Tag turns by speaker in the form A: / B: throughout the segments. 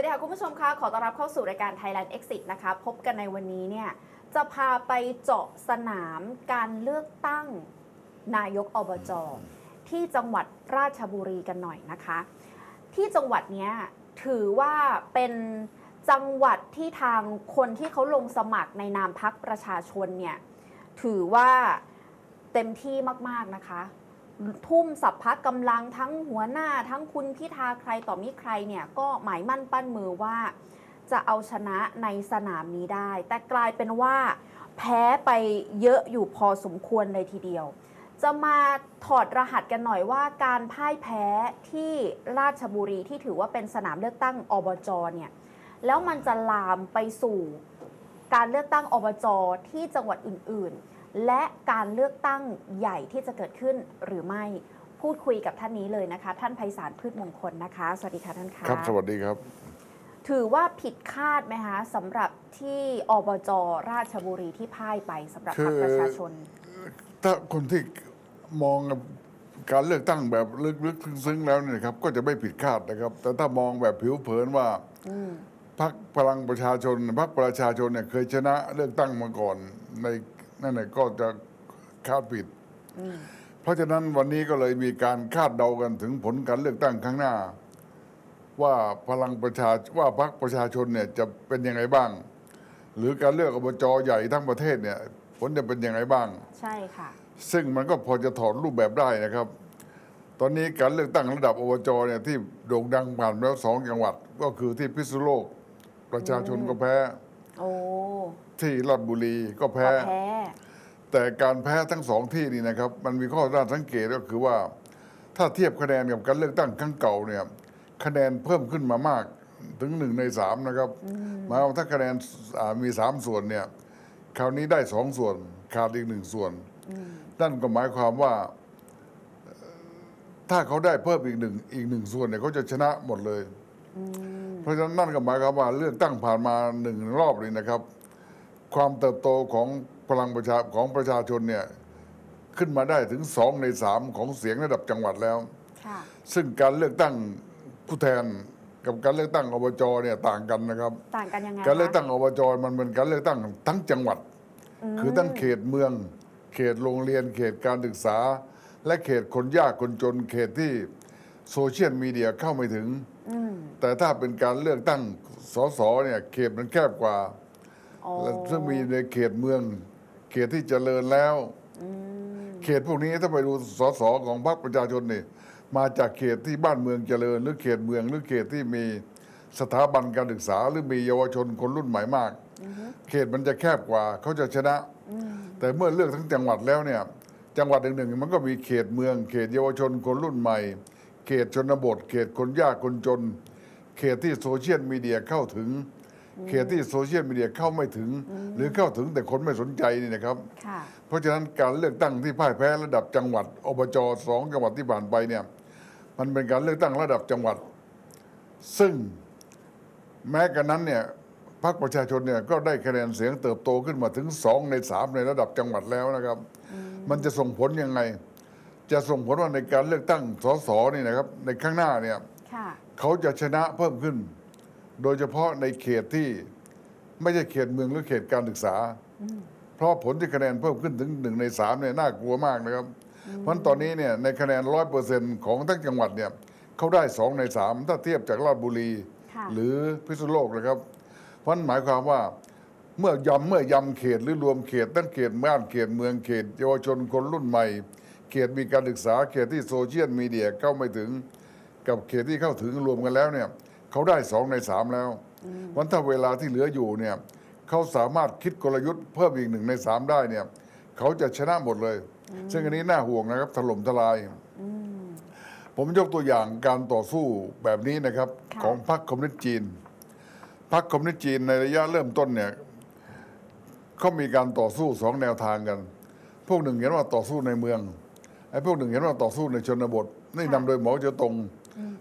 A: วัสดีค่ะคุณผู้ชมคะขอต้อนรับเข้าสู่รายการ Thailand Exit นะคะ พบกันในวันนี้เนี่ยจะพาไปเจาะสนามการเลือกตั้งนายกอบจที่จังหวัดราชบุรีกันหน่อยนะคะ ที่จังหวัดเนี้ยถือว่าเป็นจังหวัดที่ทางคนที่เขาลงสมัครในนามพักประชาชนเนี่ยถือว่าเต็มที่มากๆนะคะ ทุ่มสัพพะกำลังทั้งหัวหน้าทั้งคุณพิธาใครต่อมิใครเนี่ยก็หมายมั่นปั้นมือว่า จะเอาชนะในสนามนี้ได้ แต่กลายเป็นว่า แพ้ไปเยอะอยู่พอสมควรเลยทีเดียว จะมาถอดรหัสกันหน่อยว่าการพ่ายแพ้ที่ราชบุรีที่ถือว่าเป็นสนามเลือกตั้งอบจเนี่ยแล้วมันจะลามไปสู่การเลือกตั้งอบจที่จังหวัดอื่นๆ และการเลือกตั้งใหญ่ที่จะเกิดขึ้นหรือไม่พูดคุยกับท่านนี้เลยนะคะ ท่านไพศาลพืชมงคลนะคะ สวัสดีค่ะท่านคะ
B: ครับ สวัสดีครับ
A: ถือว่าผิดคาดไหมคะสำหรับที่อบจราชบุรีที่พ่ายไปสำหรับพรรค
B: คือ
A: ประชาชน
B: ถ้าคนที่มองการเลือกตั้งแบบลึกๆซึ้งๆแล้วเนี่ยนะครับ ก็จะไม่ผิดคาดนะครับ แต่ถ้ามองแบบผิวเผินว่า
A: อืม
B: พรรคพลังประชาชนพรรคประชาชนเนี่ยเคยชนะเลือกตั้งมาก่อนใน นั่นแหละก็จะคาดผิด
A: อืม
B: เพราะฉะนั้นวันนี้ก็เลยมีการคาดเดากันถึงผลการเลือกตั้งครั้งหน้า ว่าพลังประชาว่าพรรคประชาชนเนี่ยจะเป็นยังไงบ้าง หรือการเลือกอบจใหญ่ทั้งประเทศเนี่ยผลจะเป็นยังไงบ้าง
A: ใช่ค่ะ
B: ซึ่งมันก็พอจะถอดรูปแบบได้นะครับ ตอนนี้การเลือกตั้งระดับอบจเนี่ยที่โด่งดังผ่านมาแล้วสองจังหวัด ก็คือที่พิษณุโลก ประชาชนก็แพ้
A: โอ้
B: ที่ราชบุรีก็แพ้
A: ก็แพ้
B: แต่การแพ้ทั้งสองที่นี่นะครับ มันมีข้อน่าสังเกตก็คือว่า ถ้าเทียบคะแนนกับการเลือกตั้งครั้งเก่าเนี่ยคะแนนเพิ่มขึ้นมามากถึงหนึ่งในสามนะครับหมายความว่าถ้าคะแนนอ่ามีสามส่วนเนี่ยคราวนี้ได้สองส่วนขาดอีกหนึ่งส่วน นั่นก็หมายความว่าเอ่อถ้าเขาได้เพิ่มอีกหนึ่งอีกหนึ่งส่วนเนี่ยเขาจะชนะหมดเลย เพราะฉะนั้นนั่นก็หมายความว่าเลือกตั้งผ่านมาหนึ่งรอบเลยนะครับ ความเติบโตของพลังประชาของประชาชนเนี่ยขึ้นมาได้ถึงสองในสามของเสียงระดับจังหวัดแล้ว
A: ค่ะ
B: ซึ่งการเลือกตั้งผู้แทนกับการเลือกตั้งอบจเนี่ยต่างกันนะครับ
A: ต่างกันยังไง
B: การเลือกตั้ง
A: คะ
B: อบจมันเป็นการเลือกตั้งทั้งจังหวัด คือทั้งเขตเมือง เขตโรงเรียน เขตการศึกษา และเขตคนยากคนจน เขตที่โซเชียลมีเดียเข้าไม่ถึง
A: อืม
B: แต่ถ้าเป็นการเลือกตั้งสสเนี่ยเขตมันแคบกว่า
A: อ๋อ
B: และ ซึ่งมีในเขตเมือง เขตที่เจริญแล้ว เขตพวกนี้ถ้าไปดูสสของพรรคประชาชนนี่มาจากเขตที่บ้านเมืองเจริญ หรือเขตเมือง หรือเขตที่มีสถาบันการศึกษา หรือมีเยาวชนคนรุ่นใหม่มาก เขตมันจะแคบกว่าเขาจะชนะ แต่เมื่อเลือกทั้งจังหวัดแล้วเนี่ยจังหวัดหนึ่งๆมันก็มีเขตเมือง เขตเยาวชนคนรุ่นใหม่ เขตชนบท เขตคนยากคนจน เขตที่โซเชียลมีเดียเข้าถึง เขตที่โซเชียลมีเดียเข้าไม่ถึง หรือเข้าถึงแต่คนไม่สนใจนี่นะครับ
A: ค่ะ
B: เพราะฉะนั้นการเลือกตั้งที่พ่ายแพ้ระดับจังหวัดอบจสองจังหวัดที่ผ่านไปเนี่ยมันเป็นการเลือกตั้งระดับจังหวัด ซึ่งแม้กันนั้นเนี่ยพรรคประชาชนเนี่ยก็ได้คะแนนเสียงเติบโตขึ้นมาถึงสองในสามในระดับจังหวัดแล้วนะครับ มันจะส่งผลยังไง จะส่งผลว่าในการเลือกตั้งสสนี่นะครับ ในข้างหน้าเนี่ย
A: ค่ะ
B: เขาจะชนะเพิ่มขึ้น โดยเฉพาะในเขตที่ไม่ใช่เขตเมืองหรือเขตการศึกษา เพราะผลที่คะแนนเพิ่มขึ้นถึงหนึ่งในสามเนี่ยน่ากลัวมากนะครับ เพราะฉะนั้นตอนนี้เนี่ยในคะแนนร้อยเปอร์เซ็นของทั้งจังหวัดเนี่ยเขาได้สองในสามถ้าเทียบจากราชบุรี
A: ค่ะ
B: หรือพิษณุโลกนะครับ เพราะฉะนั้นหมายความว่าเมื่อยำเมื่อยำเขตหรือรวมเขตตั้งเขตบ้านเขตเมืองเขตเยาวชนคนรุ่นใหม่ เขตมีการศึกษาเขตที่โซเชียลมีเดียเข้าไม่ถึง กับเขตที่เข้าถึงรวมกันแล้วเนี่ย เขาได้สองในสามแล้ววันถ้าเวลาที่เหลืออยู่เนี่ยเขาสามารถคิดกลยุทธ์เพิ่มอีกหนึ่งในสามได้เนี่ยเขาจะชนะหมดเลย ซึ่งอันนี้น่าห่วงนะครับถล่มทลาย ผมยกตัวอย่างการต่อสู้แบบนี้นะครับ
A: ค่ะ
B: ของพรรคคอมมิวนิสต์จีนพรรคคอมมิวนิสต์จีนในระยะเริ่มต้นเนี่ยเขามีการต่อสู้สองแนวทางกัน พวกหนึ่งเห็นว่าต่อสู้ในเมืองไอ้พวกหนึ่งเห็นว่าต่อสู้ในชนบท นี่นำโดยหมอเจ๋อตง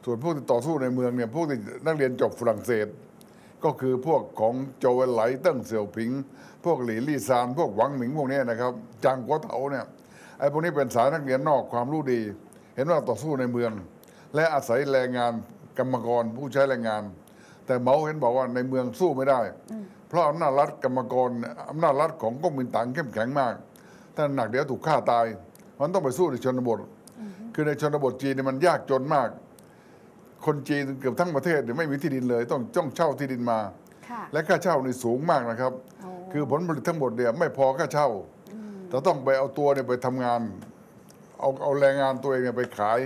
B: ส่วนพวกที่ต่อสู้ในเมืองเนี่ยพวกที่นักเรียนจบฝรั่งเศส ก็คือพวกของโจวเวนไหลเติ้งเสี่ยวผิง พวกหลีลี่ซานพวกหวังหมิงพวกเนี้ยนะครับจางกัวเถาเนี่ยไอ้พวกนี้เป็นสายนักเรียนนอกความรู้ดี เห็นว่าต่อสู้ในเมือง และอาศัยแรงงานกรรมกรผู้ใช้แรงงานทแต่เหมาเห็นบอกว่าในเมืองสู้ไม่ได้ เพราะอำนาจรัฐกรรมกรอำนาจรัฐของก๊กมินตั๋งเข้มแข็งมากถ้าหนักเดี๋ยวถูกฆ่าตาย มันต้องไปสู้ในชนบท คือในชนบทจีนเนี่ยมันยากจนมาก คนจีนเกือบทั้งประเทศเนี่ยไม่มีที่ดินเลย ต้องต้องเช่าที่ดินมา
A: ค่ะ
B: และค่าเช่านี่สูงมากนะครับ
A: โอ้
B: คือผลผลิตทั้งหมดเนี่ยไม่พอค่าเช่า แต่ต้องไปเอาตัวเนี่ยไปทำงาน เอาเอาแรงงานตัวเองเนี่ยไปขาย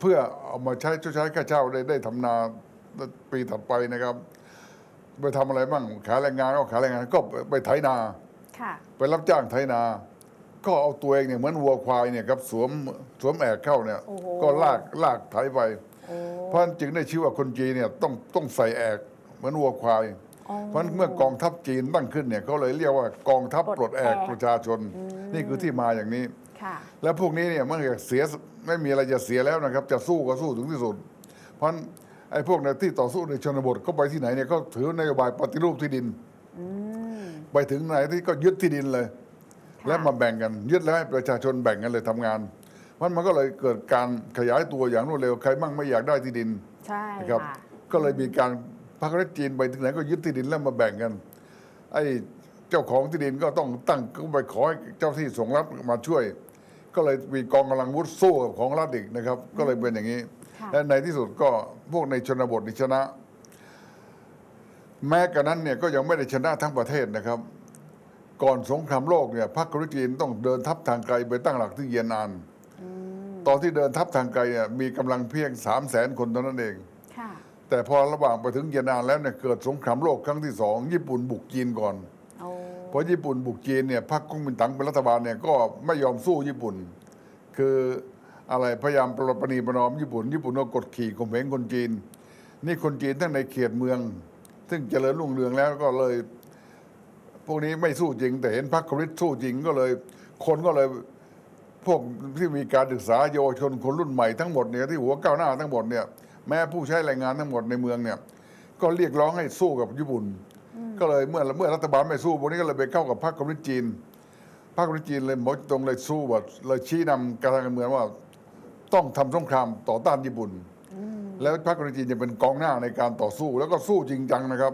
B: เพื่อเอามาใช้ชดใช้ค่าเช่าได้ได้ทำนาปีถัดไปนะครับ ไปทำอะไรบ้างขายแรงงานก็ขายแรงงานก็ไปไปไถนา
A: ค่ะ
B: ไปรับจ้างไถนา ก็เอาตัวเองเนี่ยเหมือนวัวควายเนี่ยครับสวมสวมแอกเข้าเนี่ย
A: โอ้โห
B: ก็ลากลากไถไป
A: โอ้
B: เพราะฉะนั้นจึงได้ชื่อว่าคนจีนเนี่ยต้องต้องใส่แอกเหมือนวัวควาย
A: อ๋อ
B: เพราะฉะนั้นเมื่อกองทัพจีนตั้งขึ้นเนี่ยเขาเลยเรียกว่ากองทัพปลดแอกประชาชน นี่คือที่มาอย่างนี้
A: ค่ะ
B: แล้วพวกนี้เนี่ยเมื่อเสียไม่มีอะไรจะเสียแล้วนะครับ จะสู้ก็สู้ถึงที่สุด เพราะฉะนั้นไอ้พวกเนี่ยที่ต่อสู้ในชนบทก็ไปที่ไหนเนี่ยก็ถือนโยบายปฏิรูปที่ดิน
A: อืม
B: ไปถึงไหนที่ก็ยึดที่ดินเลย
A: ค่ะ
B: และมาแบ่งกัน ยึดแล้วให้ประชาชนแบ่งกันเลยทำงานเพ ราะมันก็เลยเกิดการขยายตัวอย่างรวดเร็วใครมั่งไม่อยากได้ที่ดิน
A: ใช่
B: นะครับ
A: ค่ะ
B: ก็เลยมีการพรรครัฐจีนไปถึงไหนก็ยึดที่ดินแล้วมาแบ่งกัน ไอ้เจ้าของที่ดินก็ต้องตั้งก็ไปขอให้เจ้าที่ส่งรัฐมาช่วย ก็เลยมีกองกำลังวุฒิสู้กับของรัฐอีกนะครับ ก็เลยเป็นอย่างนี้
A: ค่ะ
B: และในที่สุดก็พวกในชนบทนี่ชนะ แม้กระนั้นเนี่ยก็ยังไม่ได้ชนะทั้งประเทศนะครับ ก่อนสงครามโลกเนี่ยพรรคคอมมิวนิสต์จีนต้องเดินทัพทางไกลไปตั้งหลักที่เยนาน ตอนที่เดินทัพทางไกลเนี่ยมีกำลังเพียงสามแสนคนเท่านั้นเอง
A: ค่ะ
B: แต่พอระหว่างไปถึงเยนนานแล้วเนี่ยเกิดสงครามโลกครั้งที่สองญี่ปุ่นบุกจีนก่อน
A: โอ้
B: เพราะญี่ปุ่นบุกจีนเนี่ยพรรคก๊กมินตั๋งเป็นรัฐบาลเนี่ยก็ไม่ยอมสู้ญี่ปุ่น คืออะไรพยายามประประนีประนอมญี่ปุ่นญี่ปุ่นก็กดขี่ข่มเหงคนจีน นี่คนจีนทั้งในเขตเมือง ซึ่งเจริญรุ่งเรืองแล้วก็เลย พวกนี้ไม่สู้จริง แต่เห็นพรรคคอมมิวนิสต์สู้จริงก็เลย คนก็เลย พวกที่มีการศึกษาเยาวชนคนรุ่นใหม่ทั้งหมดเนี่ยที่หัวก้าวหน้าทั้งหมดเนี่ยแม้ผู้ใช้แรงงานทั้งหมดในเมืองเนี่ยก็เรียกร้องให้สู้กับญี่ปุ่น ก็เลยเมื่อเมื่อรัฐบาลไม่สู้พวกนี้ก็เลยไปเข้ากับพรรคคอมมิวนิสต์จีนพรรคคอมมิวนิสต์จีนเลยหมดตรงเลยสู้ว่าเลยชี้นำการทางการเมืองว่าต้องทำสงครามต่อต้านญี่ปุ่น แล้วพรรคคอมมิวนิสต์จีนจะเป็นกองหน้าในการต่อสู้ แล้วก็สู้จริงจังนะครับ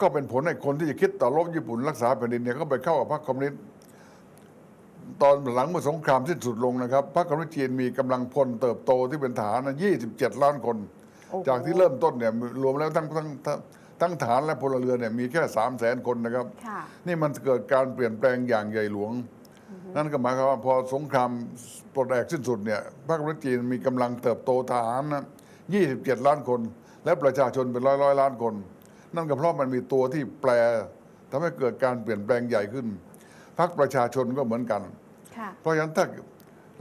B: ก็เป็นผลให้คนที่จะคิดต่อรบญี่ปุ่นรักษาแผ่นดินเนี่ยก็ไปเข้ากับพรรคคอมมิวนิสต์ ตอนหลังเมื่อสงครามสิ้นสุดลงนะครับ พรรคคอมมิวนิสต์จีนมีกำลังพลเติบโตที่เป็นทหารนะ27 ล้านคน
A: โอ้โห
B: จากที่เริ่มต้นเนี่ยรวมแล้วทั้งทั้งทั้งทั้งทหารและพลเรือนเนี่ยมีแค่3 0 0แสนคนนะครับ
A: ค่ะ
B: นี่มันเกิดการเปลี่ยนแปลงอย่างใหญ่หลวง นั่นก็หมายความว่าพอสงครามปลดแอกสิ้นสุดเนี่ยพรรคคอมมิวนิสต์จีนมีกำลังเติบโตทหารนะ27 ล้านคน และประชาชนเป็นร้อยร้อยล้านคน นั่นก็เพราะมันมีตัวที่แปลทำให้เกิดการเปลี่ยนแปลงใหญ่ขึ้น พรรคประชาชนก็เหมือนกัน
A: ค่ะ
B: เพราะฉะนั้นถ้า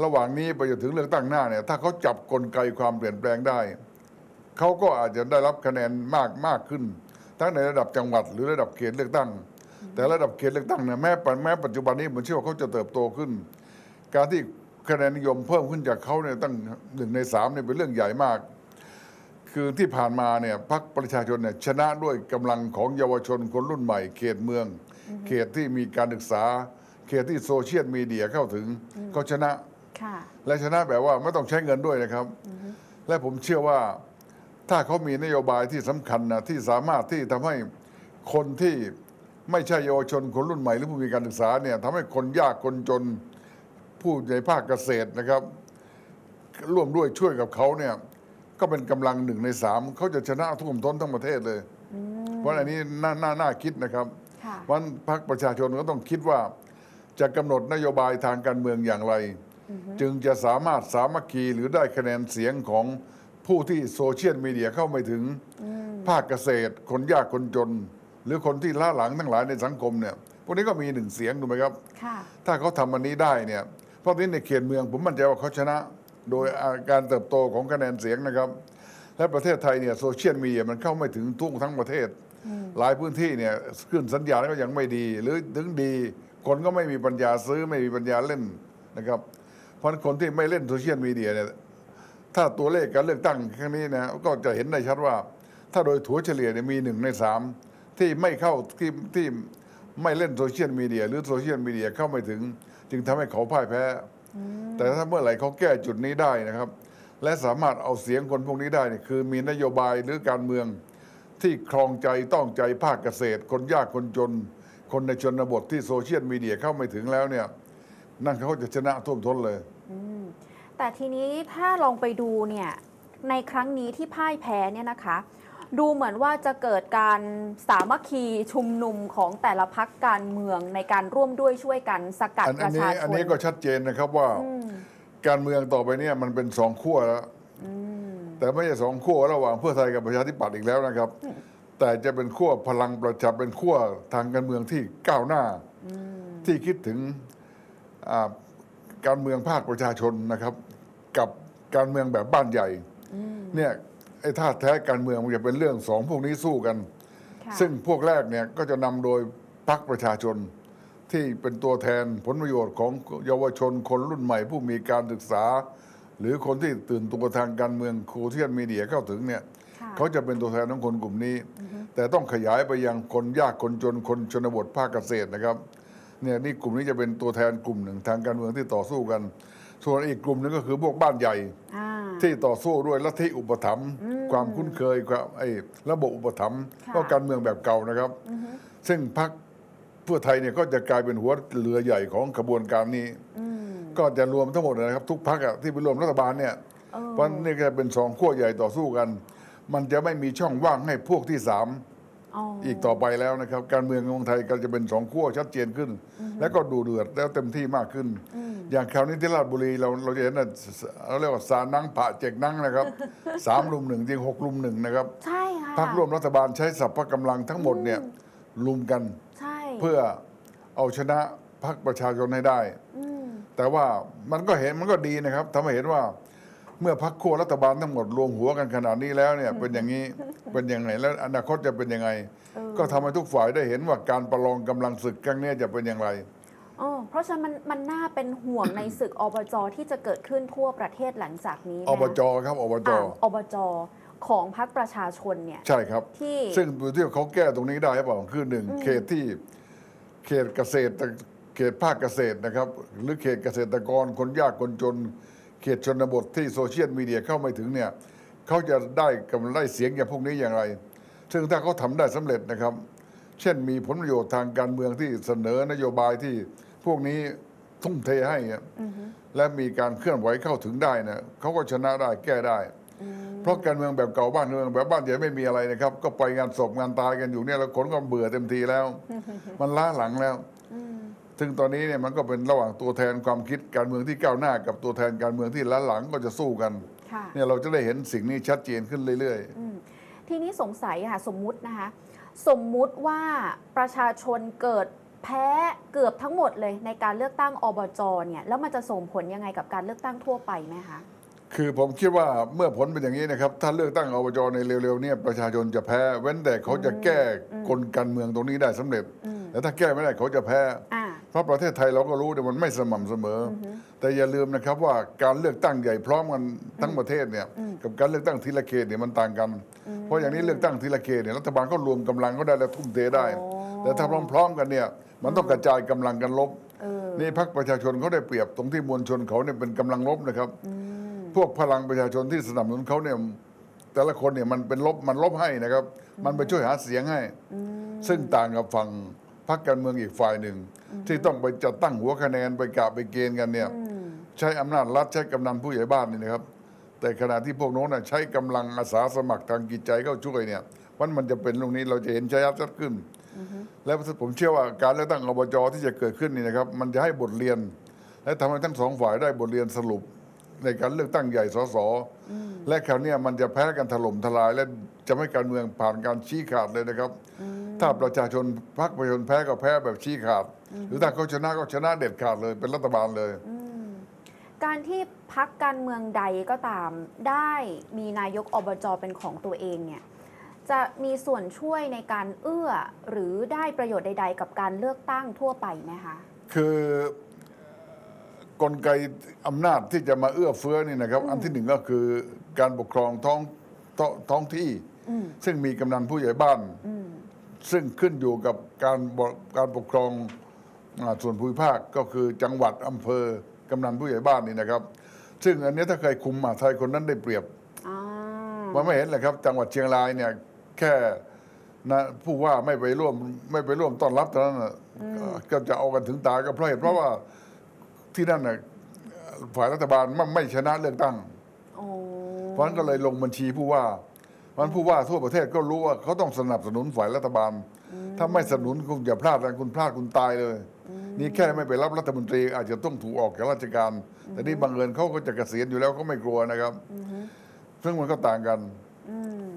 B: ระหว่างนี้ไปจนถึงเลือกตั้งหน้าเนี่ย ถ้าเขาจับกลไกความเปลี่ยนแปลงได้ เขาก็อาจจะได้รับคะแนนมากมากขึ้น ทั้งในระดับจังหวัดหรือระดับเขตเลือกตั้ง แต่ระดับเขตเลือกตั้งเนี่ยแม้ปัจแม้ปัจจุบันนี้ผมเชื่อว่าเขาจะเติบโตขึ้น การที่คะแนนนิยมเพิ่มขึ้นจากเขาเนี่ยตั้งหนึ่งในสามเนี่ยเป็นเรื่องใหญ่มาก คือที่ผ่านมาเนี่ยพรรคประชาชนเนี่ยชนะด้วยกำลังของเยาวชนคนรุ่นใหม่ เขตเมือง เขตที่มีการศึกษา เขตที่โซเชียลมีเดียเข้าถึงก็ชนะ
A: ค่ะ
B: และชนะแบบว่าไม่ต้องใช้เงินด้วยนะครับ และผมเชื่อว่าถ้าเขามีนโยบายที่สำคัญนะที่สามารถที่ทำให้คนที่ไม่ใช่เยาวชนคนรุ่นใหม่หรือผู้มีการศึกษาเนี่ยทำให้คนยากคนจนผู้ในภาคเกษตรนะครับ ร่วมด้วยช่วยกับเขาเนี่ย ก็เป็นกำลังหนึ่งในสามเขาจะชนะท่วมท้นทั้งประเทศเลยเพราะอันนี้น่าน่าน่าคิดนะครับ
A: ค่ะ
B: วันพรรคประชาชนก็ต้องคิดว่า จะกำหนดนโยบายทางการเมืองอย่างไร จึงจะสามารถสามัคคีหรือได้คะแนนเสียงของผู้ที่โซเชียลมีเดียเข้าไม่ถึง ภาคเกษตร คนยากคนจน หรือคนที่ล้าหลังทั้งหลายในสังคมเนี่ยพวกนี้ก็มีหนึ่งเสียงถูกไหมครับ
A: ค่ะ
B: ถ้าเขาทำอันนี้ได้เนี่ยเพราะที่ในเขตเมืองผมมั่นใจว่าเขาชนะ โดยการเติบโตของคะแนนเสียงนะครับ และประเทศไทยเนี่ยโซเชียลมีเดียมันเข้าไม่ถึงทุ่งทั้งประเทศ หลายพื้นที่เนี่ยขึ้นสัญญาณก็ยังไม่ดี หรือถึงดี คนก็ไม่มีปัญญาซื้อไม่มีปัญญาเล่นนะครับ เพราะฉะนั้นคนที่ไม่เล่นโซเชียลมีเดียเนี่ยถ้าตัวเลขการเลือกตั้งครั้งนี้นะก็จะเห็นได้ชัดว่า ถ้าโดยถัวเฉลี่ยเนี่ยมีหนึ่งในสามที่ไม่เข้าที่ที่ไม่เล่นโซเชียลมีเดียหรือโซเชียลมีเดียเข้าไม่ถึง จึงทำให้เขาพ่ายแพ้ แต่ถ้าเมื่อไหร่เขาแก้จุดนี้ได้นะครับ และสามารถเอาเสียงคนพวกนี้ได้เนี่ยคือมีนโยบายหรือการเมืองที่ครองใจต้องใจภาคเกษตร คนยากคนจน คนในชนบทที่โซเชียลมีเดียเข้าไม่ถึงแล้วเนี่ยนั่นเขาจะชนะท่วมท้นเลย
A: แต่ทีนี้ถ้าลองไปดูเนี่ยในครั้งนี้ที่พ่ายแพ้เนี่ยนะคะ ดูเหมือนว่าจะเกิดการสามัคคีชุมนุมของแต่ละพักการเมืองในการร่วมด้วยช่วยกันสกัด
B: อัน
A: ป
B: อัน
A: ระ
B: นี้
A: ชาช
B: อัน
A: น
B: นี้ก็ชัดเจนนะครับว่า
A: อืม
B: การเมืองต่อไปเนี่ยมันเป็นสองขั้วแล้ว
A: อืม
B: แต่ไม่ใช่สองขั้วระหว่างเพื่อไทยกับประชาธิปัตย์อีกแล้วนะครับ แต่จะเป็นขั้วพลังประชาเป็นขั้วทางการเมืองที่ก้าวหน้า
A: อืม
B: ที่คิดถึงอ่าการเมืองภาคประชาชนนะครับ กับการเมืองแบบบ้านใหญ่
A: อืม
B: เนี่ย ไอ้ท่าแท้การเมืองมันจะเป็นเรื่องสองพวกนี้สู้กัน
A: ค่ะ
B: ซึ่งพวกแรกเนี่ยก็จะนำโดยพรรคประชาชน ที่เป็นตัวแทนผลประโยชน์ของเยาวชนคนรุ่นใหม่ ผู้มีการศึกษา หรือคนที่ตื่นตัวทางการเมืองโคเทียนมีเดียเข้าถึงเนี่ย
A: ค่ะ
B: เขาจะเป็นตัวแทนของคนกลุ่มนี้ แต่ต้องขยายไปยังคนยากคนจนคนชนบทภาคเกษตรนะครับเนี่ยนี่กลุ่มนี้จะเป็นตัวแทนกลุ่มหนึ่งทางการเมืองที่ต่อสู้กัน ส่วนอีกกลุ่มหนึงก็คือพวกบ้านใหญ่
A: อ่า
B: ที่ต่อสู้ด้วยลัทธิอุปถัมภ์
A: อืม
B: ความคุ้นเคยความไอ้ระบบอุปถัมภ์
A: ค่ะ
B: ก็การเมืองแบบเก่านะครับ
A: อือฮึ
B: ซึ่งพรรคเพื่อไทยเนี่ยก็จะกลายเป็นหัวเรือใหญ่ของขบวนการนี้
A: อืม
B: ก็จะรวมทั้งหมดนะครับ ทุกพรรคอะที่ไปรวมรัฐบาลเนี่ย
A: เออ
B: เพราะนี่ก็เป็นสองขั้วใหญ่ต่อสู้กัน มันจะไม่มีช่องว่างให้พวกที่สาม
A: อ๋อ
B: อีกต่อไปแล้วนะครับ การเมืองของไทยก็จะเป็นสองขั้วชัดเจนขึ้น แล้วก็ดูเดือดแล้วเต็มที่มากขึ้น
A: อืม
B: อย่างคราวนี้ที่ราชบุรีเราเราจะเห็นนะเราเรียกว่าสานังผะเจกนังนะครับสามลุมหนึ่งจริงหกลุมหนึ่งนะครับ
A: ใช่ค่ะ
B: พรรคร่วมรัฐบาลใช้สัพพะกำลังทั้งหมดเนี่ยลุมกัน
A: ใช่
B: เพื่อเอาชนะพรรคประชาชนให้ได้
A: อืม
B: แต่ว่ามันก็เห็นมันก็ดีนะครับทำให้เห็นว่า เมื่อพรรคขั้วรัฐบาลทั้งหมดรวมหัวกันขนาดนี้แล้วเนี่ยเป็นอย่างนี้เป็นยังไงแล้วอนาคตจะเป็นยังไง
A: เออ
B: ก็ทำให้ทุกฝ่ายได้เห็นว่าการประลองกำลังศึกครั้งนี้จะเป็นอย่างไร
A: อ๋อเพราะฉะนั้นมันมันน่าเป็นห่วงในศึกอบจที่จะเกิดขึ้นทั่วประเทศหลังจากนี้นะ
B: อบจครับอบจ
A: อ่าอบจของพรรคประชาชนเนี่ย
B: ใช่ครับ
A: ที่
B: ซึ่งดูที่เขาแก้ตรงนี้ได้หรือเปล่าคือหนึ่ง
A: อืม
B: เขตที่เขตเกษตรเขตภาคเกษตรนะครับ หรือเขตเกษตรกรคนยากคนจน เขตชนบทที่โซเชียลมีเดียเข้าไม่ถึงเนี่ยเขาจะได้กำไรเสียงอย่างพวกนี้อย่างไร ซึ่งถ้าเขาทำได้สำเร็จนะครับ เช่นมีผลประโยชน์ทางการเมืองที่เสนอนโยบายที่พวกนี้ทุ่มเทให้อะ
A: อือฮึ
B: และมีการเคลื่อนไหวเข้าถึงได้นะเขาก็ชนะได้แก้ได้
A: อืม
B: เพราะการเมืองแบบเก่าบ้านเมืองแบบบ้านใหญ่ไม่มีอะไรนะครับ ก็ไปงานศพงานตายกันอยู่เนี่ยแล้วคนก็เบื่อเต็มทีแล้ว มันล้าหลังแล้ว
A: อืม
B: ซึ่งตอนนี้เนี่ยมันก็เป็นระหว่างตัวแทนความคิดการเมืองที่ก้าวหน้า กับตัวแทนการเมืองที่ล้าหลังก็จะสู้กัน
A: ค่ะ
B: เนี่ยเราจะได้เห็นสิ่งนี้ชัดเจนขึ้นเรื่อย
A: อืมทีนี้สงสัยค่ะสมมุตินะคะ สมมุติว่าประชาชนเกิดแพ้เกือบทั้งหมดเลยในการเลือกตั้งอบจเนี่ยแล้วมันจะส่งผลยังไงกับการเลือกตั้งทั่วไปไหมคะ
B: ๆ คือผมคิดว่าเมื่อผลเป็นอย่างนี้นะครับ ถ้าเลือกตั้งอบจในเร็วๆเนี่ยประชาชนจะแพ้เว้นแต่เขาจะแก้
A: อืม
B: กลการเมืองตรงนี้ได้สำเร็จ
A: อืม
B: แต่ถ้าแก้ไม่ได้เขาจะแพ้
A: อ่า
B: เพราะประเทศไทยเราก็รู้เนี่ยมันไม่สม่ำเสมออ
A: อฮึ
B: แต่อย่าลืมนะครับว่าการเลือกตั้งใหญ่พร้อมกันทั้งประเทศเนี่ย
A: อืม
B: กับการเลือกตั้งทีละเขตเนี่ยมันต่างกัน เพราะอย่างนี้เลือกตั้งทีละเขตเนี่ยรัฐบาลก็รวมกำลังก็ได้แล้วทุ่มเทได้
A: โอ้
B: แต่ถ้าพร้อมๆกันเนี่ยมันต้องกระจายกำลังกันลบ
A: เออ
B: นี่พรรคประชาชนเขาได้เปรียบตรงที่มวลชนเขาเนี่ยเป็นกำลังลบนะครับ
A: อืม
B: พวกพลังประชาชนที่สนับสนุนเขาเนี่ยแต่ละคนเนี่ยมันเป็นลบมันลบให้นะครับ มันไปช่วยหาเสียงให้
A: อืม
B: ซึ่งต่างกับฝั่ง พรรคการเมืองอีกฝ่ายหนึ่ง ที่ต้องไปจัดตั้งหัวคะแนนไปกะไปเกณฑ์กันเนี่ย
A: อืม
B: ใช้อำนาจรัฐใช้กำนันผู้ใหญ่บ้านนี่นะครับ แต่ขณะที่พวกโน้นนะใช้กำลังอาสาสมัครทางกิจใจเข้าช่วยเนี่ยวันมันจะเป็นตรงนี้เราจะเห็นชัดชัดขึ้น แล้วผมเชื่อว่าการเลือกตั้งอบจที่จะเกิดขึ้นนี่นะครับ มันจะให้บทเรียน และทำให้ทั้งสองฝ่ายได้บทเรียนสรุป ในการเลือกตั้งใหญ่สสและคราวเนี้ยมันจะแพ้กันถล่มทลาย และจะไม่ให้การเมืองผ่านการชี้ขาดเลยนะครับ ถ้าประชาชนพรรคประชาชนแพ้ก็แพ้แบบชี้ขาด หรือถ้าเขาชนะก็ชนะเด็ดขาดเลยเป็นรัฐบาลเลย
A: อืมการที่พักการเมืองใดก็ตามได้มีนายกอบจเป็นของตัวเองเนี่ยจะมีส่วนช่วยในการเอื้อหรือได้ประโยชน์ใด ๆ กับการเลือกตั้งทั่วไปไหมคะ
B: คือ กลไกอำนาจที่จะมาเอื้อเฟื้อนี่นะครับ อันที่หนึ่งก็คือการปกครองท้องท้องท้องที่
A: อืม
B: ซึ่งมีกำนันผู้ใหญ่บ้าน
A: อืม
B: ซึ่งขึ้นอยู่กับการบการปกครองอ่าส่วนภูมิภาคก็คือจังหวัดอำเภอกำนันผู้ใหญ่บ้านนี่นะครับ ซึ่งอันนี้ถ้าใครคุมมหาไทยคนนั้นได้เปรียบ
A: อ่า
B: มันไม่เห็นเลยครับจังหวัดเชียงรายเนี่ยแค่นะผู้ว่าไม่ไปร่วมไม่ไปร่วมต้อนรับเท่านั้นน่ะก็จะเอากันถึงตายก็เพราะเหตุเพราะว่า ที่นั่นน่ะฝ่ายรัฐบาลไม่ไม่ชนะเลือกตั้ง
A: โอ้
B: เพราะฉะนั้นก็เลยลงบัญชีผู้ว่าเพราะฉะนั้นผู้ว่าทั่วประเทศก็รู้ว่าเขาต้องสนับสนุนฝ่ายรัฐบาล ถ้าไม่สนับสนุนคุณอย่าพลาดนะคุณพลาดคุณตายเลย นี่แค่ไม่ไปรับรัฐมนตรี อาจจะต้องถูกออกจากราชการ แต่นี่บังเอิญเขาก็จะเกษียณอยู่แล้วเขาไม่กลัวนะครับซึ่งมันก็ต่างกัน
A: อืม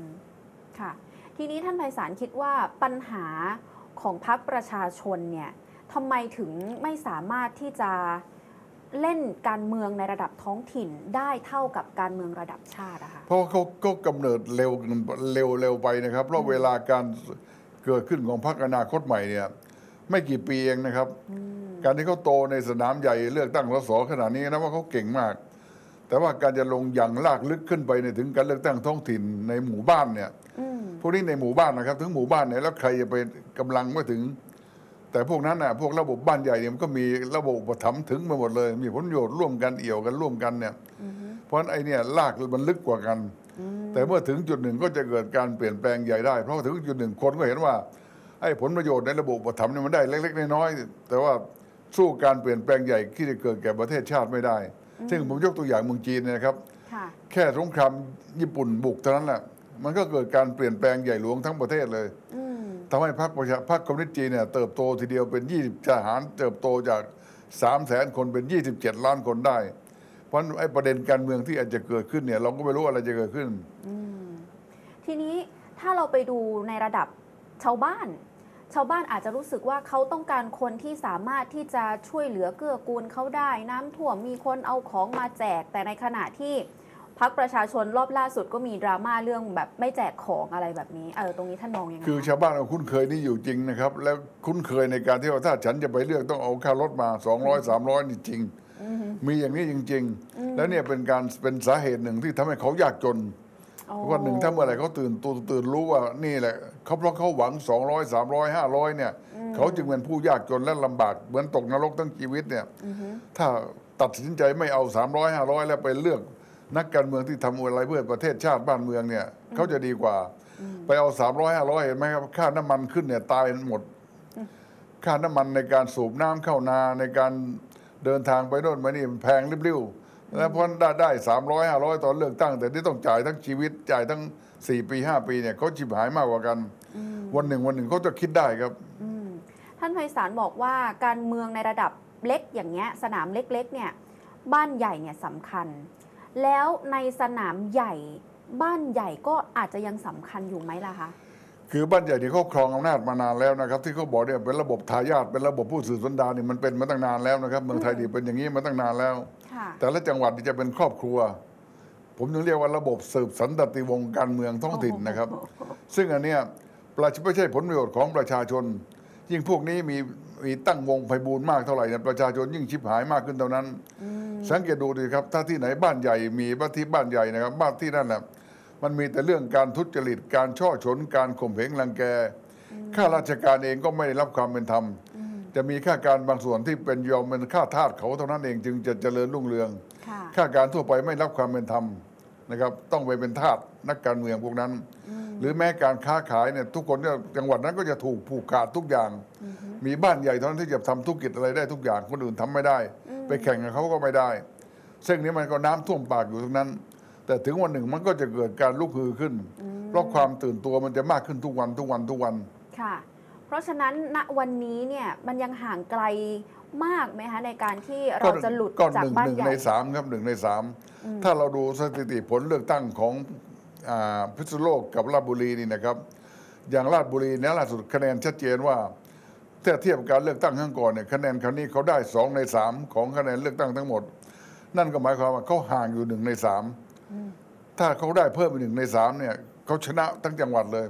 A: ค่ะ ทีนี้ท่านไพศาลคิดว่าปัญหาของพรรคประชาชนเนี่ยทำไมถึงไม่สามารถที่จะ เล่นการเมืองในระดับท้องถิ่นได้เท่ากับการเมืองระดับชาติอะคะ
B: เพราะเขาก็กำเนิดเร็วเร็วเร็วไปนะครับเพราะเวลาการเกิดขึ้นของพรรคอนาคตใหม่เนี่ยไม่กี่ปีเองนะครับ การที่เขาโตในสนามใหญ่เลือกตั้งสสขนาดนี้นะว่าเขาเก่งมาก แต่ว่าการจะลงอย่างลากลึกขึ้นไปในถึงการเลือกตั้งท้องถิ่นในหมู่บ้านเนี่ย
A: อืม
B: พวกนี้ในหมู่บ้านนะครับ ถึงหมู่บ้านเนี่ยแล้วใครจะไปกำลังไม่ถึง แต่พวกนั้นน่ะพวกระบบบ้านใหญ่เนี่ยมันก็มีระบบอุปถัมภ์ถึงไปหมดเลย มีผลประโยชน์ร่วมกันเอี่ยวกันร่วมกันเนี่ยเพราะฉะนั้นไอ้เนี่ยลากมันลึกกว่ากัน แต่เมื่อถึงจุดหนึ่งก็จะเกิดการเปลี่ยนแปลงใหญ่ได้ เพราะถึงจุดหนึ่งคนก็เห็นว่าไอ้ผลประโยชน์ในระบบอุปถัมภ์เนี่ยมันได้เล็ก ๆ น้อยๆแต่ว่าสู้การเปลี่ยนแปลงใหญ่ที่จะเกิดแก่ประเทศชาติไม่ได้ ซึ่งผมยกตัวอย่างเมืองจีนเนยนะครับ
A: ค่ะ
B: แค่สงครามญี่ปุ่นบุกเท่านั้นแหละมันก็เกิดการเปลี่ยนแปลงใหญ่หลวงทั้งประเทศเลย
A: อืม
B: ทำให้พรรคประชาพรรคคอมมิวนิสต์จีนเนี่ยเติบโตทีเดียวเป็น 20ทหารเติบโตจาก 3 0 0แสนคนเป็น 27 ล้านคนได้ เพราะนั้นไอ้ประเด็นการเมืองที่อาจจะเกิดขึ้นเนี่ยเราก็ไม่รู้อะไรจะเกิดขึ้น
A: ทีนี้ถ้าเราไปดูในระดับชาวบ้าน ชาวบ้านอาจจะรู้สึกว่าเขาต้องการคนที่สามารถที่จะช่วยเหลือเกื้อกูลเขาได้ น้ำท่วมมีคนเอาของมาแจกแต่ในขณะที่ พักประชาชนรอบล่าสุดก็มีดราม่าเรื่องแบบไม่แจกของอะไรแบบนี้เออตรงนี้ท่านมองยังไง
B: คือ
A: คะ
B: ชาวบ้านเราคุ้นเคยนี่อยู่จริงนะครับ แล้วคุ้นเคยในการที่ว่าถ้าฉันจะไปเลือกต้องเอาค่ารถมา 200 300นี่จริง มีอย่างนี้จริง ๆ แล้วเนี่ยเป็นการเป็นสาเหตุหนึ่งที่ทำให้เขายากจน
A: โอ้
B: วันหนึ่งถ้าเมื่อไหร่เขาตื่นตัวตื่นรู้ว่านี่แหละเขาเพราะเขาหวัง 200 300 500เนี่ยเขาจึงเป็นผู้ยากจนและลำบากเหมือนตกนรกทั้งชีวิตเนี่ยถ้าตัดสินใจไม่เอา 300 500 แล้วไปเลือก นักการเมืองที่ทำอะไรเพื่อประเทศชาติบ้านเมืองเนี่ยเขาจะดีกว่า ไปเอา300 500เห็นไหมครับ ค่าน้ำมันขึ้นเนี่ยตายหมด ค่าน้ำมันในการสูบน้ำเข้านาในการเดินทางไปโน่นไปนี่มันแพงริบลิ่วแล้วเพราะได้ได้สามร้อยห้าร้อยตอนเลือกตั้ง แต่ที่ต้องจ่ายทั้งชีวิตจ่ายทั้งสี่ปีห้าปีเนี่ยเขาชิบหายมากกว่ากัน วันหนึ่งวันหนึ่งเขาจะคิดได้ครับ
A: อืมท่านไพศาลบอกว่าการเมืองในระดับเล็กอย่างเงี้ยสนามเล็กๆเนี่ยบ้านใหญ่เนี่ยสำคัญ แล้วในสนามใหญ่บ้านใหญ่ก็อาจจะยังสำคัญอยู่ไหมล่ะคะ
B: คือบ้านใหญ่ที่เขาครองอำนาจมานานแล้วนะครับ ที่เขาบอกเนี่ยเป็นระบบทายาทเป็นระบบผู้สืบสันดานนี่มันเป็นมาตั้งนานแล้วนะครับ เมืองไทยนี่เป็นอย่างนี้มาตั้งนานแล้ว
A: ค่ะ
B: แต่ละจังหวัดนี่จะเป็นครอบครัว ผมถึงเรียกว่าระบบสืบสันตติวงศ์การเมืองท้องถิ่นนะครับ ซึ่งอันเนี้ยประชาไม่ใช่ผลประโยชน์ของประชาชน ยิ่งพวกนี้มีมีตั้งวงไพบูลย์มากเท่าไหร่เนี่ยประชาชนยิ่งชิบหายมากขึ้นเท่านั้น สังเกตดูดิครับ ถ้าที่ไหนบ้านใหญ่มีบ้านที่บ้านใหญ่นะครับ บ้านที่นั่นแหละมันมีแต่เรื่องการทุจริตการช่อฉนการข่มเหงรังแกข้าราชการเองก็ไม่ได้รับความเป็นธรรม จะมีข้าการบางส่วนที่เป็นยอมเป็นข้าทาสเขาเท่านั้นเองจึงจะเจริญรุ่งเรือง
A: ค่ะ
B: ข้าการทั่วไปไม่รับความเป็นธรรมนะครับ ต้องไปเป็นทาสนักการเมืองพวกนั้น หรือแม้การค้าขายเนี่ยทุกคนเนี่ยจังหวัดนั้นก็จะถูกผูกขาดทุกอย่าง มีบ้านใหญ่เท่านั้นที่จะทำธุรกิจอะไรได้ทุกอย่างคนอื่นทำไม่ได้ ไปแข่งกับเขาก็ไม่ได้ซึ่งนี้มันก็น้ำท่วมปากอยู่ตรงนั้น แต่ถึงวันหนึ่งมันก็จะเกิดการลุกฮือขึ้น เพราะความตื่นตัวมันจะมากขึ้นทุกวันทุกวันทุกวัน
A: ค่ะ เพราะฉะนั้นณวันนี้เนี่ยมันยังห่างไกลมากไหมคะในการที่เราจะหลุด
B: ก็
A: จาก
B: หนึ่ง
A: บ้าน
B: หนึ่ง
A: ใหญ่
B: ในสามครับหนึ่งในสามถ้าเราดูสถิติผลเลือกตั้งของอาพิษณุโลกกับราชบุรีนี่นะครับ อย่างราชบุรีเนี่ยล่าสุดคะแนนชัดเจนว่า ถ้าเทียบการเลือกตั้งครั้งก่อนเนี่ยคะแนนครั้งนี้เขาได้สองในสามของคะแนนเลือกตั้งทั้งหมด นั่นก็หมายความว่าเขาห่างอยู่หนึ่งในสามถ้าเขาได้เพิ่มเป็นหนึ่งในสามเนี่ยเขาชนะทั้งจังหวัดเลย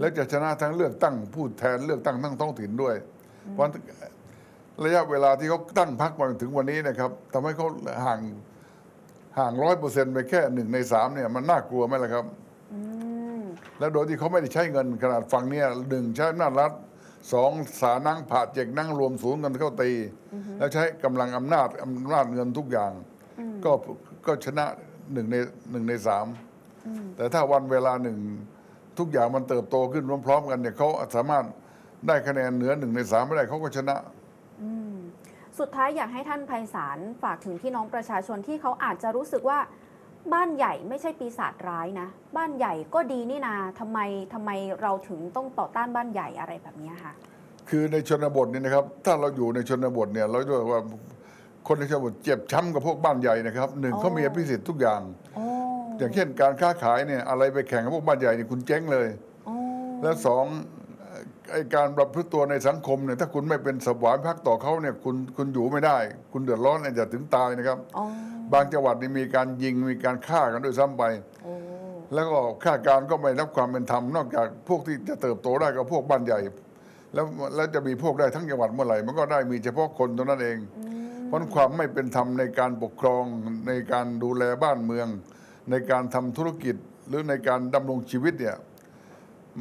B: แล้วจะชนะทั้งเลือกตั้งผู้แทนเลือกตั้งทั้งท้องถิ่นด้วย เพราะระยะเวลาที่เขาตั้งพักมาถึงวันนี้นะครับทำให้เขาห่างห่างร้อยเปอร์เซ็นต์ไปแค่หนึ่งในสามเนี่ยมันน่ากลัวไหมล่ะครับ
A: อืม
B: แล้วโดยที่เขาไม่ได้ใช้เงินขนาดฝั่งเนี้หนึ่งใช้อำนาจรัฐ สองสานั่งผ่าเจกนั่งรวมศูนย์กันเข้าตี แล้วใช้กำลังอำนาจอำนาจเงินทุกอย่าง ก็ก็ชนะหนึ่งในหนึ่งในสามแต่ถ้าวันเวลาหนึ่งทุกอย่างมันเติบโตขึ้นพร้อมๆกันเนี่ยเขาสามารถได้คะแนนเหนือหนึ่งในสามไม่ได้เขาก็ชนะ
A: อืมสุดท้ายอยากให้ท่านไพศาลฝากถึงพี่น้องประชาชนที่เขาอาจจะรู้สึกว่า บ้านใหญ่ไม่ใช่ปีศาจร้ายนะ บ้านใหญ่ก็ดีนี่นาทำไมทำไมเราถึงต้องต่อต้านบ้านใหญ่อะไรแบบเนี้ยค่ะ
B: คือในชนบทเนี่ยนะครับ ถ้าเราอยู่ในชนบทเนี่ยเราด้วยว่าคนในชนบทเจ็บช้ำกับพวกบ้านใหญ่นะครับหนึ่ง
A: อ๋อ
B: เขามีอภิสิทธิ์ทุกอย่าง
A: โอ้
B: อย่างเช่นการค้าขายเนี่ยอะไรไปแข่งกับพวกบ้านใหญ่เนี่ยคุณเจ๊งเลย
A: โอ้
B: และสองเอ่อไอการประพฤติตัวในสังคมเนี่ยถ้าคุณไม่เป็นสวายพักต่อเขาเนี่ยคุณคุณอยู่ไม่ได้ คุณเดือดร้อนอาจจะถึงตายนะครับ
A: โอ้
B: บางจังหวัดนี่มีการยิงมีการฆ่ากันด้วยซ้ำไป
A: โอ้
B: แล้วก็ข้าการก็ไม่รับความเป็นธรรมนอกจากพวกที่จะเติบโตได้ก็พวกบ้านใหญ่ แล้วแล้วจะมีพวกได้ทั้งจังหวัดเมื่อไหร่มันก็ได้มีเฉพาะคนเท่านั้นเอง
A: อืม
B: เพราะความไม่เป็นธรรมในการปกครองในการดูแลบ้านเมือง ในการทำธุรกิจหรือในการดำรงชีวิตเนี่ย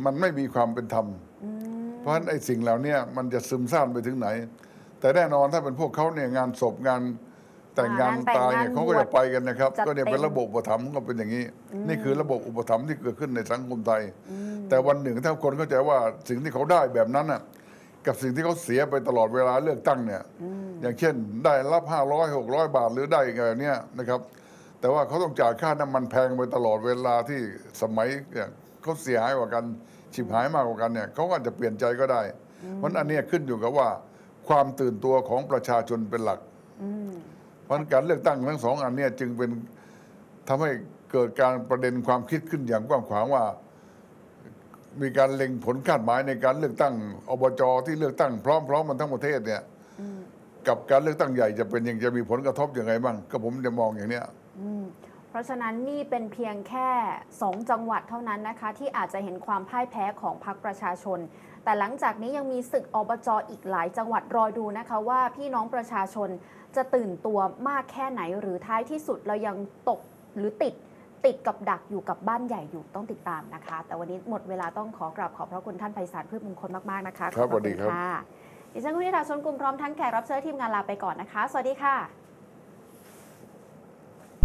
B: มันไม่มีความเป็นธรรม
A: อืม
B: เพราะฉะนั้นไอ้สิ่งเหล่านี้มันจะซึมซ่านไปถึงไหน แต่แน่นอนถ้าเป็นพวกเขาเนี่ยงานศพงาน แต่งงานตายเนี่ยเขาก็จะไปกันนะครับ ก็เนี่ยเป็นระบบอุปถัมภ์ก็เป็นอย่างนี้ นี่คือระบบอุปถัมภ์ที่เกิดขึ้นในสังคมไทย แต่วันหนึ่งถ้าคนเข้าใจว่าสิ่งที่เขาได้แบบนั้นน่ะกับสิ่งที่เขาเสียไปตลอดเวลาเลือกตั้งเนี่ยอย่างเช่น ได้รับห้าร้อยหกร้อยบาทหรือได้อะไรเนี้ยนะครับ แต่ว่าเขาต้องจ่ายค่าน้ำมันแพงไปตลอดเวลาที่สมัยเนี่ยเขาเสียหายกว่ากันฉิบหายมากกว่ากันเนี่ยเขาก็อาจจะเปลี่ยนใจก็ได้เพราะฉะนั้นอันเนี้ยขึ้นอยู่กับว่า ความตื่นตัวของประชาชนเป็นหลัก
A: อืม
B: เพ ราะการเลือกตั้งทั้งสองอันเนี้จึงเป็นทำให้เกิดการประเด็นความคิดขึ้นอย่างกว้างขวางว่า มีการเล็งผลคาดหมายในการเลือกตั้งอบจที่เลือกตั้งพร้อมๆมันทั้งประเทศเนี่ยกับการเลือกตั้งใหญ่จะเป็นยังจะมีผลกระทบยังไงบ้างก็ผมจะมองอย่างเนี้ย
A: เพราะฉะนั้นนี่เป็นเพียงแค่ 2 จังหวัดเท่านั้นนะคะ ที่อาจจะเห็นความพ่ายแพ้ของพรรคประชาชน แต่หลังจากนี้ยังมีศึกอบจอีกหลายจังหวัดรอดูนะคะว่าพี่น้องประชาชน จะตื่นตัวมากแค่ไหนหรือท้ายที่สุดเรายังตกหรือติดติดกับดักอยู่กับบ้านใหญ่อยู่ต้องติดตามนะคะ แต่วันนี้หมดเวลาต้องขอกราบขอบพระคุณท่านไพศาลพืชมงคลมากๆนะคะ
B: ครับ
A: ขอพะ
B: สวัสดีครับะ
A: ดิฉันคุณนิดาชนกลุ่มพร้อมทั้งแขกรับเชิญทีมงานลาไปก่อนนะคะ สวัสดีค่ะ